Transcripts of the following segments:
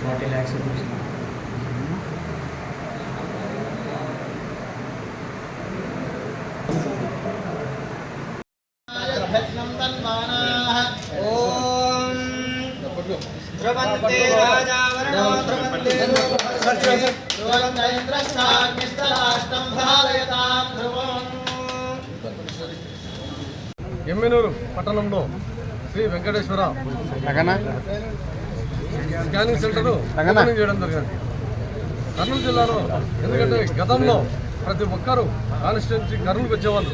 Forty lakhs rupees प्रभज्नं तन्मानाः ॐ ध्रुवन्ते राजावरणो ध्रुवन्ते ఎమ్మెనూరు పట్టణంలో Shri Venkateswara scanning centre opening చేయడం జరిగింది. కర్నూలు జిల్లాలో ఎందుకంటే గతంలో ప్రతి ఒక్కరూ కాన్స్టిట్యున్సీ కర్నూలుకి వచ్చేవాళ్ళు.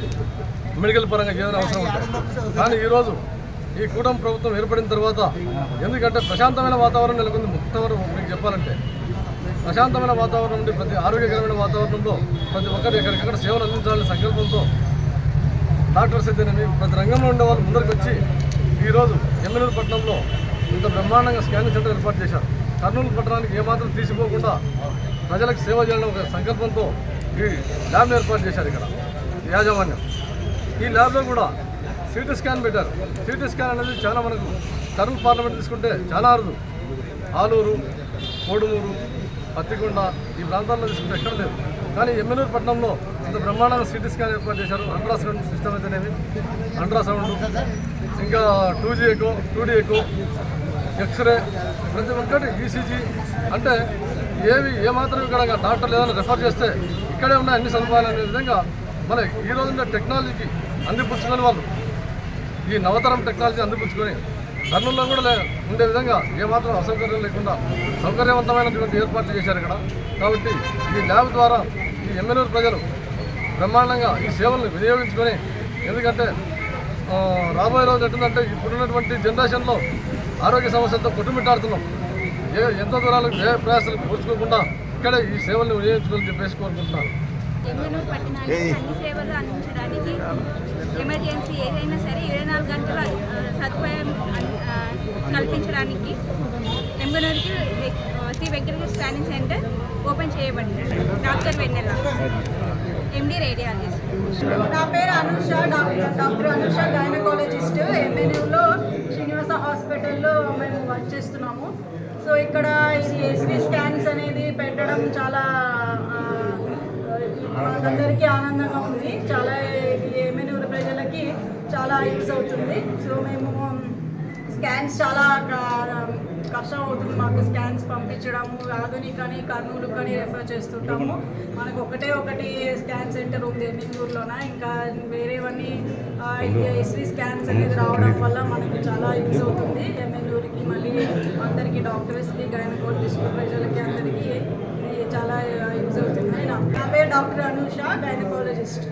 మెడికల్ పరంగా ఏదైనా అవసరం ఉంటుంది కానీ ఈరోజు ఈ కూటమి ప్రభుత్వం ఏర్పడిన తర్వాత ఎందుకంటే ప్రశాంతమైన వాతావరణం నెలకొంది. మొత్తం మీకు చెప్పాలంటే ప్రశాంతమైన వాతావరణం నుండి ప్రతి ఆరోగ్యకరమైన వాతావరణంలో ప్రతి ఒక్కరు ఎక్కడికక్కడ సేవలు అందించాలనే సంకల్పంతో డాక్టర్స్ అయితేనేమి ప్రతి రంగంలో ఉండే వాళ్ళు ముందరికి వచ్చి ఈరోజు ఎమ్మెల్యేల పట్టణంలో ఇంత బ్రహ్మాండంగా స్కానింగ్ సెంటర్ ఏర్పాటు చేశారు. కర్నూలు పట్టణానికి ఏమాత్రం తీసిపోకుండా ప్రజలకు సేవ చేయాలని ఒక సంకల్పంతో ఈ ల్యాబ్ను ఏర్పాటు చేశారు ఇక్కడ యాజమాన్యం. ఈ ల్యాబ్లో కూడా సిటీ స్కాన్ పెట్టారు. సిటీ స్కాన్ అనేది చాలా మనకు కర్నూలు పార్లమెంట్ తీసుకుంటే చాలా అరుదు. ఆలూరు కోడుమూరు పత్తికొండ ఈ ప్రాంతాల్లో తీసుకుంటే ఎక్కడ లేదు. కానీ ఎమ్మెల్యూర్ పట్టణంలో ఇంత బ్రహ్మాండంగా సిటీ స్కాన్ ఏర్పాటు చేశారు. అల్ట్రాసౌండ్ సిస్టమ్ అయితేనేమి అల్ట్రాసౌండ్ ఇంకా two G echo two D echo X ray ప్రతి ఒక్కటి ఈసీజీ. అంటే ఏవి ఏమాత్రం ఇక్కడ డాక్టర్లు ఏదైనా రెఫర్ చేస్తే ఇక్కడే ఉన్న అన్ని సదుపాయాలు అనే విధంగా మన ఈ రోజున్న టెక్నాలజీకి అందిపుచ్చుకొని వాళ్ళు ఈ నవతరం టెక్నాలజీ అందిపుచ్చుకొని కర్నూలులో కూడా లే- ఉండే విధంగా ఏమాత్రం అసౌకర్యం లేకుండా సౌకర్యవంతమైనటువంటి ఏర్పాట్లు చేశారు ఇక్కడ. కాబట్టి ఈ ల్యాబ్ ద్వారా ఈ ఎమ్మెల్యేలు ప్రజలు బ్రహ్మాండంగా ఈ సేవలను వినియోగించుకొని ఎందుకంటే రాబోయే రోజు ఎట్టుందంటే ఇప్పుడున్నటువంటి జనరేషన్లో ఆరోగ్య సమస్యలతో కొట్టుమిట్టాడుతున్నాం. ఏ ఎంత దూరాలకు ఏ ప్రయాసాలు పూర్చుకోకుండా ఇక్కడే ఈ సేవలను వినియోగించుకోవాలని చెప్పేసి కోరుకుంటున్నాను. ఎమర్జెన్సీ ఏదైనా సరే ఇరవై నాలుగు గంటల సదుపాయం కల్పించడానికి ఎమ్మెల్యేకి Shri Venkateswara scanning centre open చేయబడింది. డాక్టర్ వెన్నెల. MD radiologist. నా పేరు Anusha doctor doctor Anusha gynaecologist. ఎంఎన్యూలో Srinivasa హాస్పిటల్లో మేము వర్క్ చేస్తున్నాము. సో ఇక్కడ ఇది ఎస్వి స్కాన్స్ అనేది పెట్టడం చాలా అందరికీ ఆనందంగా ఉంది. చాలా చాలా యూస్ అవుతుంది. సో మేము um, స్కాన్స్ చాలా um, కష్టం అవుతుంది మాకు స్కాన్స్ పంపించడము ఆధునిక అని కర్నూలు కానీ రెఫర్ చేస్తుంటాము. మనకు ఒకటే ఒకటి స్కాన్ సెంటర్ ఉంది నెల్లూరులోన? ఇంకా వేరేవన్నీ ఎస్వి స్కాన్స్ అనేది రావడం వల్ల మనకు చాలా యూజ్ అవుతుంది. ఎమ్మెల్యూరికి మళ్ళీ అందరికీ డాక్టర్స్కి గైనకాలజిస్ట్ ప్రజలకి అందరికీ ఇది చాలా యూజ్ అవుతుంది. నా పేరు డాక్టర్ అనూష గైనకాలజిస్ట్